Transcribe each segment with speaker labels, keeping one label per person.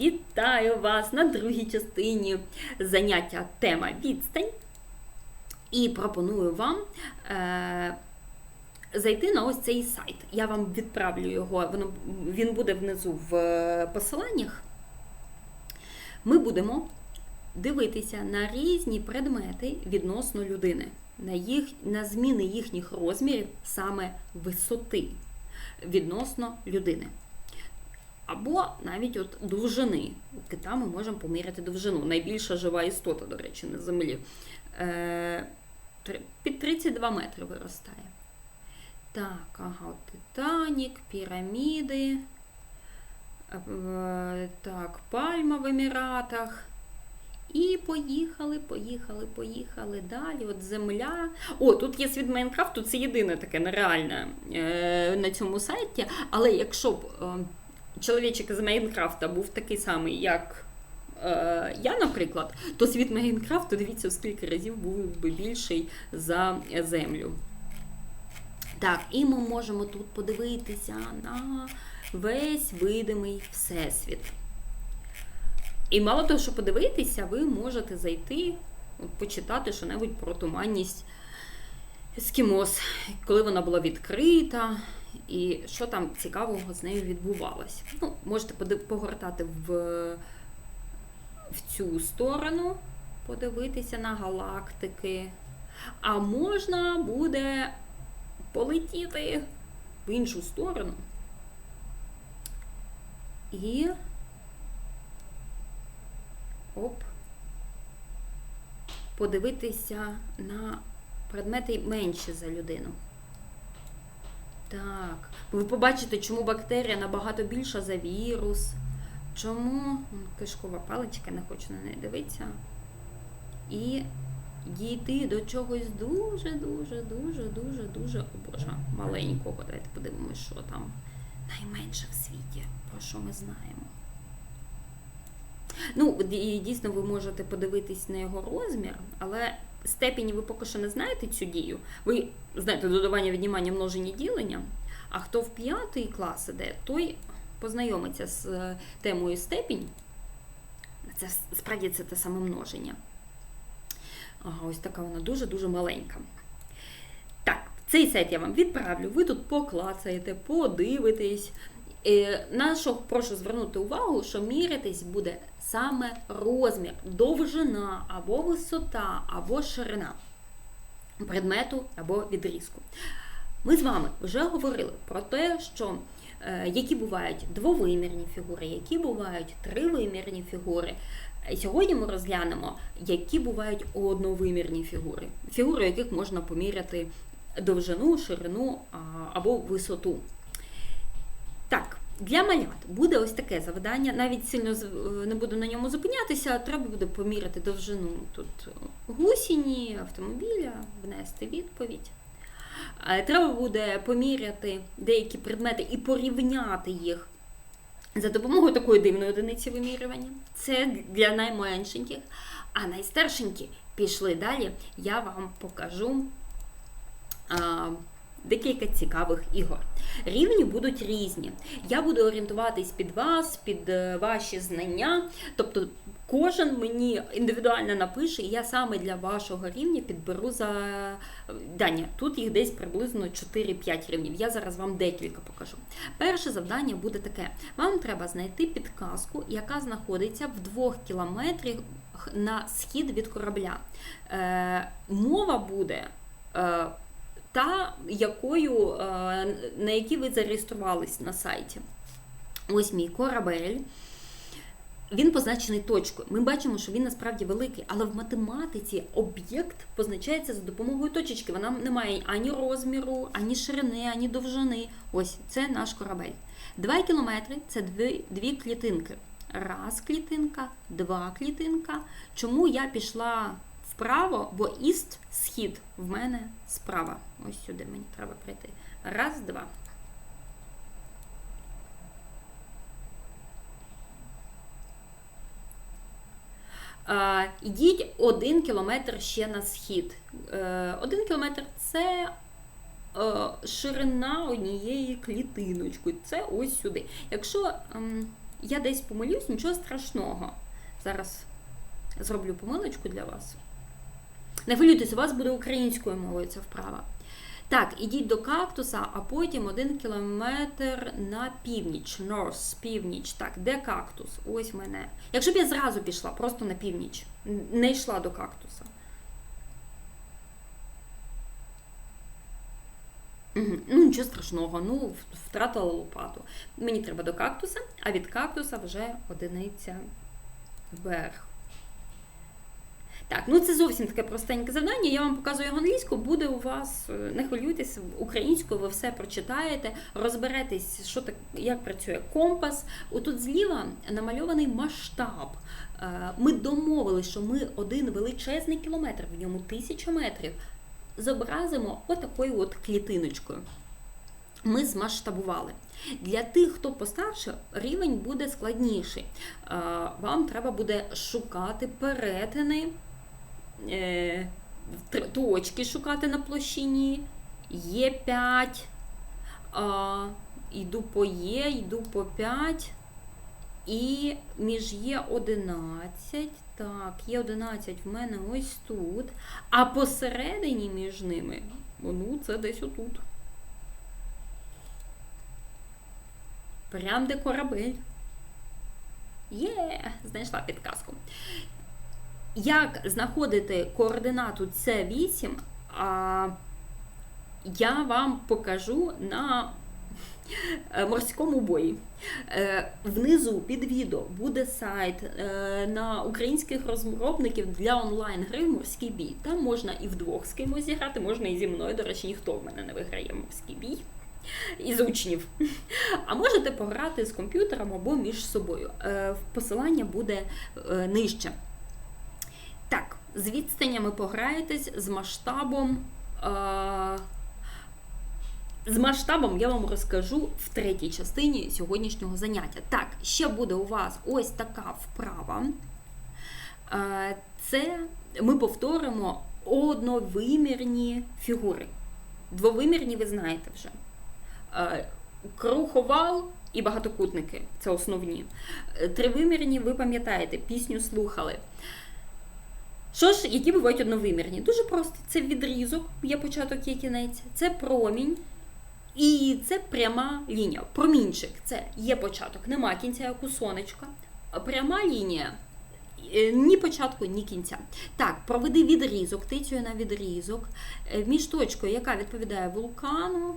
Speaker 1: Вітаю вас на другій частині заняття тема відстань. І пропоную вам е, зайти на ось цей сайт. Я вам відправлю його, він буде внизу в е, посиланнях. Ми будемо дивитися на різні предмети відносно людини, на, їх, на зміни їхніх розмірів, саме висоти відносно людини. Або навіть от довжини. У кита ми можемо поміряти довжину. Найбільша жива істота, до речі, на землі. Е, під 32 метри виростає. Так, ага, Титанік, піраміди. Е, Так, пальма в Еміратах. І поїхали, поїхали, поїхали далі. От земля. О, тут є світ Майнкрафту, це єдине таке нереальне е, на цьому сайті. Але якщо б чоловічик з Майнкрафта був такий самий, як е, я, наприклад, то світ Майнкрафту, дивіться, в скільки разів був би більший за землю. Так, і ми можемо тут подивитися на весь видимий всесвіт. І мало того, що подивитися, ви можете зайти, почитати що-небудь про туманність Ескімос, коли вона була відкрита, і що там цікавого з нею відбувалось. Ну, можете погортати в, в цю сторону, подивитися на галактики. А можна буде полетіти в іншу сторону. І оп, подивитися на предмети менші за людину. Так, ви побачите, чому бактерія набагато більша за вірус. Чому кишкова паличка, не хочу на неї дивитися. І дійти до чогось дуже, дуже, дуже, дуже, дуже, о Боже, маленького. Давайте подивимось, що там найменше в світі, про що ми знаємо. Ну, і дійсно, ви можете подивитись на його розмір, але степені ви поки що не знаєте цю дію. Ви знаєте додавання, віднімання, множення, ділення. А хто в п'ятий клас іде, той познайомиться з е, темою степінь. Це справді це те саме множення. Ага, ось така вона дуже-дуже маленька. Так, цей сайт я вам відправлю. Ви тут поклацаєте, подивитесь. Е, На що прошу звернути увагу, що мірятись буде саме розмір, довжина або висота, або ширина предмету або відрізку. Ми з вами вже говорили про те, що е, які бувають двовимірні фігури, які бувають тривимірні фігури. Сьогодні ми розглянемо, які бувають одновимірні фігури, фігури, яких можна поміряти довжину, ширину або висоту. Так, для малят буде ось таке завдання. Навіть сильно е, не буду на ньому зупинятися. Треба буде поміряти довжину тут гусіні, автомобіля, внести відповідь. Е, Треба буде поміряти деякі предмети і порівняти їх за допомогою такої дивної одиниці вимірювання. Це для найменшеньких. А найстаршенькі пішли далі. Я вам покажу декілька цікавих ігор. Рівні будуть різні. Я буду орієнтуватись під вас, під е, ваші знання. Тобто кожен мені індивідуально напише, і я саме для вашого рівня підберу за дані. Тут їх десь приблизно 4-5 рівнів. Я зараз вам декілька покажу. Перше завдання буде таке: вам треба знайти підказку, яка знаходиться в 2 кілометрах на схід від корабля. Е, мова буде. Е, та якою, е, на якій ви зареєструвались на сайті. Ось мій корабель. Він позначений точкою. Ми бачимо, що він насправді великий, але в математиці об'єкт позначається за допомогою точечки. Вона не має ані розміру, ані ширини, ані довжини. Ось це наш корабель. Два кілометри це дві, дві клітинки. Раз клітинка, два клітинка. Чому я пішла вправо, бо іст схід в мене справа. Ось сюди мені треба прийти. Раз, два. Йдіть один кілометр ще на схід. Е, Один кілометр це е, ширина однієї клітиночки. Це ось сюди. Якщо ем, я десь помилюсь, нічого страшного. Зараз зроблю помилочку для вас. Не хвилюйтесь, у вас буде українською мовою ця вправа. Так, ідіть до кактуса, а потім один кілометр на північ. North, північ. Так, де кактус? Ось мене. Якщо б я зразу пішла, просто на північ, не йшла до кактуса. Ну, нічого страшного, ну, втратила лопату. Мені треба до кактуса, а від кактуса вже одиниця вверх. Так, ну це зовсім таке простеньке завдання. Я вам показую його англійську, буде у вас, е, не хвилюйтесь, українською ви все прочитаєте, розберетесь, що так, як працює компас. Отут зліва намальований масштаб. Е, ми домовилися, що ми один величезний кілометр, в ньому тисяча метрів, зобразимо отакою от клітиночкою. Ми змасштабували. Для тих, хто постарше, рівень буде складніший. Е, вам треба буде шукати перетини. Е, точки шукати на площині. Є 5. А, Йду по Є, йду по 5. І між Є 11. Так, є 11 в мене ось тут. А посередині між ними, ну, це десь отут. Прям де корабель. Є, знайшла підказку. Як знаходити координату С8, а, я вам покажу на е, морському бої. Е, внизу під відео буде сайт е, на українських розробників для онлайн-гри морський бій. Там можна і вдвох з кимось зіграти, можна і зі мною. До речі, ніхто в мене не виграє морський бій. Із учнів. А можете пограти з комп'ютером або між собою. Посилання буде нижче. Так, з відстанями пограєтесь, з масштабом. Е з масштабом я вам розкажу в третій частині сьогоднішнього заняття. Так, ще буде у вас ось така вправа. Е це ми повторимо одновимірні фігури. Двовимірні, ви знаєте вже. Е Круг і багатокутники це основні. Тривимірні, ви пам'ятаєте, пісню слухали. Що ж, які бувають одновимірні? Дуже просто. Це відрізок, є початок, є кінець, це промінь. І це пряма лінія. Промінчик це є початок, нема кінця, як у сонечка. Пряма лінія. Е, ні початку, ні кінця. Так, проведи відрізок, тицює на відрізок, е, між точкою, яка відповідає вулкану,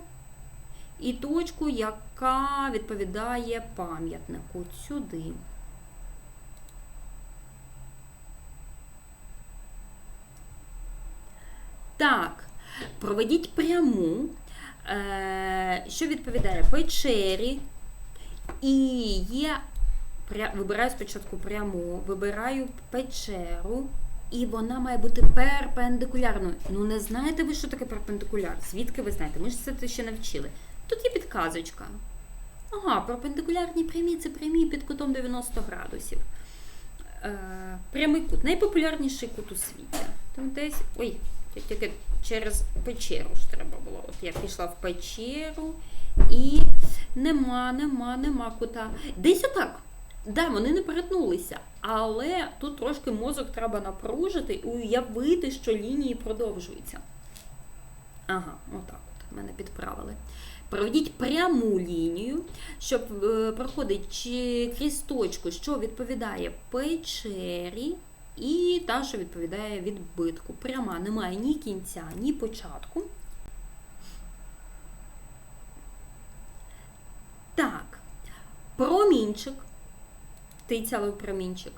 Speaker 1: і точку, яка відповідає пам'ятнику. Сюди. Так, проведіть пряму, е, що відповідає печері. І є, вибираю спочатку пряму, вибираю печеру, і вона має бути перпендикулярною. Ну, не знаєте ви, що таке перпендикуляр? Звідки ви знаєте? Ми ж це ще навчили. Тут є підказочка. Ага, перпендикулярні прямі це прямі під кутом 90 градусів. Е, Прямий кут, найпопулярніший кут у світі. Там десь. Ой, тільки через печеру ж треба було. От я пішла в печеру і нема, нема, нема кута. Десь отак. Да, вони не перетнулися, але тут трошки мозок треба напружити і уявити, що лінії продовжуються. Ага, отак от мене підправили. Проведіть пряму лінію, щоб е, проходить крізь точку, що відповідає печері. Та, що відповідає відбитку. Пряма немає ні кінця, ні початку. Так, промінчик, тицялий промінчик.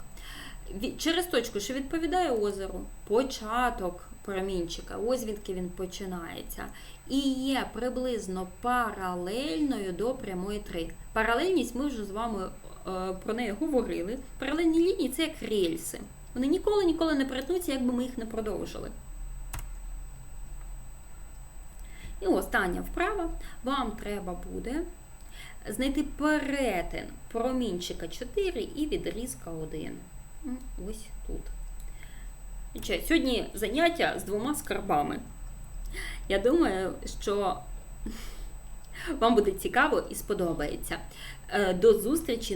Speaker 1: Через точку, що відповідає озеру, початок промінчика, ось звідки він починається. І є приблизно паралельною до прямої 3. Паралельність ми вже з вами е, про неї говорили. Паралельні лінії це як рельси. Вони ніколи-ніколи не перетнуться, якби ми їх не продовжили. І остання вправа. Вам треба буде знайти перетин промінчика 4 і відрізка 1. Ось тут. Сьогодні заняття з двома скарбами. Я думаю, що вам буде цікаво і сподобається. Е, до зустрічі!